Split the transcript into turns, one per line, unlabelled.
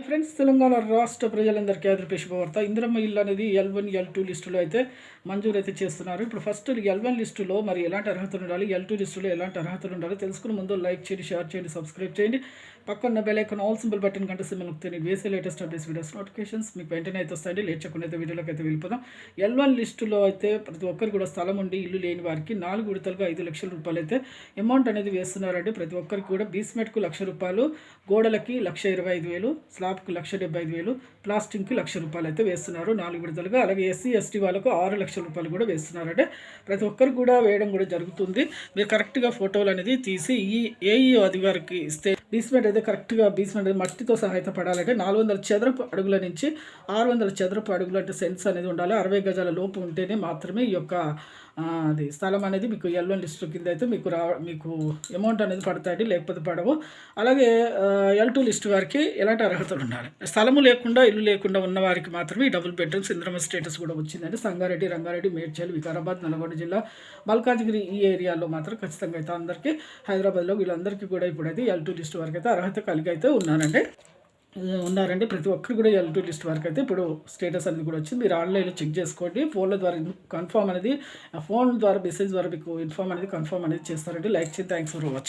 Hi friends Telangana రాష్ట్ర ప్రజలందరికీ ఆదరపే శుభవార్త ఇందిరమ్మ ఇల్లు అనేది ఎల్ వన్ ఎల్ టూ లిస్టులో అయితే మంజూరు అయితే చేస్తున్నారు. ఇప్పుడు ఫస్ట్ ఎల్ వన్ లిస్టులో మరి ఎలాంటి అర్హతలు ఉండాలి? ఎల్ టూ లిస్టులో ఎలాంటి అర్హతలు ఉండాలి? తెలుసుకుని ముందు లైక్ చేయండి షేర్ చేయండి సబ్స్క్రైబ్ చేయండి. పక్కన bell icon all symbol button కంటే సింబల్ నొక్కితే నేను వేసే లేటెస్ట్ అప్డేట్స్ వీడియోస్ నోటిఫికేషన్స్ మీకు వెంటనే అయితే వస్తాయండి. లేట్ చేయకుండా అయితే వీడియోలోకి అయితే వెళ్ళిపోదాం. ఎల్ వన్ లిస్టులో అయితే ప్రతి ఒక్కరు కూడా స్థలం ఉండి ఇల్లు లేని వారికి నాలుగు విడతలుగా ఐదు లక్షల రూపాయలు అయితే అమౌంట్ అనేది వేస్తున్నారండి. ప్రతి ఒక్కరికి కూడా బీస్మెట్కు లక్ష రూపాయలు గోడలకి లక్ష ఇరవై ఐదు వేలు స్లాబ్కి లక్ష డెబ్బై ఐదు వేలు ప్లాస్టింగ్కి లక్ష రూపాయలు అయితే వేస్తున్నారు. నాలుగు విడతలుగా అలాగే ఎస్సీ ఎస్టీ వాళ్ళకు ఆరు లక్షల రూపాయలు కూడా వేస్తున్నారు అంటే ప్రతి ఒక్కరు కూడా వేయడం కూడా జరుగుతుంది. మీరు కరెక్ట్గా ఫోటోలు అనేది తీసి ఈ ఏఈ అధికారికి ఇస్తే బీస్మెంట్ అయితే కరెక్ట్గా బీస్మెంట్ అనేది మట్టితో సహాయత పడాలంటే నాలుగు వందల చదరపు అడుగుల నుంచి ఆరు వందల చదరపు అడుగులు అంటే సెన్స్ అనేది ఉండాలి. అరవై గజాల లోపు ఉంటేనే మాత్రమే ఈ యొక్క అది స్థలం అనేది మీకు ఎల్లో లిస్ట్ కింద అయితే మీకు రా మీకు అమౌంట్ అనేది పడతాయి లేకపోతే పడవు. అలాగే ఎల్ టూ లిస్ట్ వారికి ఎలాంటి అర్హతలు ఉండాలి. స్థలము లేకుండా ఇల్లు లేకుండా ఉన్న వారికి మాత్రమే ఈ డబుల్ బెడ్రూమ్స్ ఇంద్రమ స్టేటస్ కూడా వచ్చిందంటే సంగారెడ్డి రంగారెడ్డి మేడ్చల్ వికారాబాద్ నల్గొండ జిల్లా మల్కాజ్గిరి ఈ ఏరియాలో మాత్రం ఖచ్చితంగా అయితే అందరికీ హైదరాబాద్లో వీళ్ళందరికీ కూడా ఇప్పుడైతే ఎల్ టూ లిస్ట్ వరకు అయితే అర్హత కలిగి అయితే ఉన్నారండి ఉన్నారండి. ప్రతి ఒక్కరు కూడా ఎల్ టూ లిస్ట్ వరకు అయితే ఇప్పుడు స్టేటస్ అనేది కూడా వచ్చింది. మీరు ఆన్లైన్లో చెక్ చేసుకోండి. ఫోన్ల ద్వారా కన్ఫామ్ అనేది ఫోన్ ద్వారా మెసేజ్ ద్వారా మీకు ఇన్ఫార్మ్ అనేది కన్ఫర్మ్ అనేది చేస్తారండి. లైక్ చేసి థ్యాంక్స్ ఫర్ వాచింగ్.